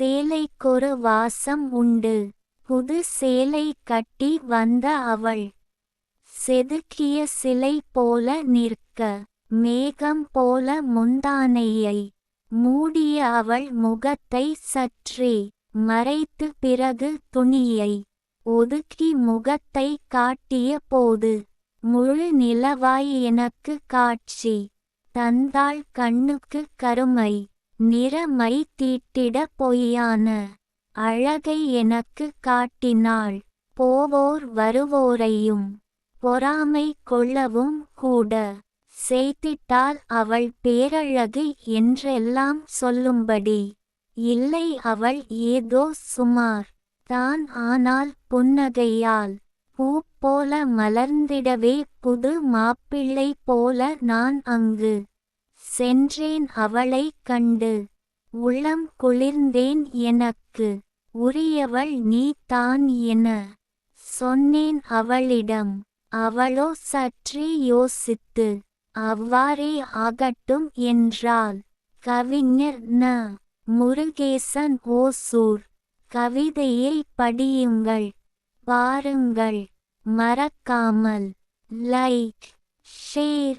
சேலைக்கொரு வாசம் உண்டு. புது சேலை கட்டி வந்த அவள். செதுக்கிய சிலை போல நிற்க. மேகம் போல முந்தானையை. மூடிய அவள் முகத்தை சற்றே. மறைத்து பிறகு துணியை. ஒதுக்கி முகத்தை காட்டிய போது. முழு நிலவாய் எனக்கு காட்சி. தந்தாள் கண்ணுக்கு கருமை. நிறமை தீட்டிட பொய்யான அழகை எனக்கு காட்டினாள். போவோர் வருவோரையும் பொறாமை கொள்ளவும் கூட செய்திட்டால் அவள் பேரழகு என்றெல்லாம் சொல்லும்படி. இல்லை அவள் ஏதோ சுமார். தான் ஆனால் புன்னகையால் பூ போல மலர்ந்திடவே புது மாப்பிள்ளை போல நான் அங்கு சென்றேன் அவளை கண்டு. உள்ளம் குளிர்ந்தேன் எனக்கு. உரியவள் நீ தான் என சொன்னேன் அவளிடம். அவளோ சற்றே யோசித்து அவ்வாறே ஆகட்டும் என்றாள். கவிஞர் ந. முருகேசன் ஓசூர். கவிதையை படியுங்கள். பாருங்கள். மறக்காமல். Like share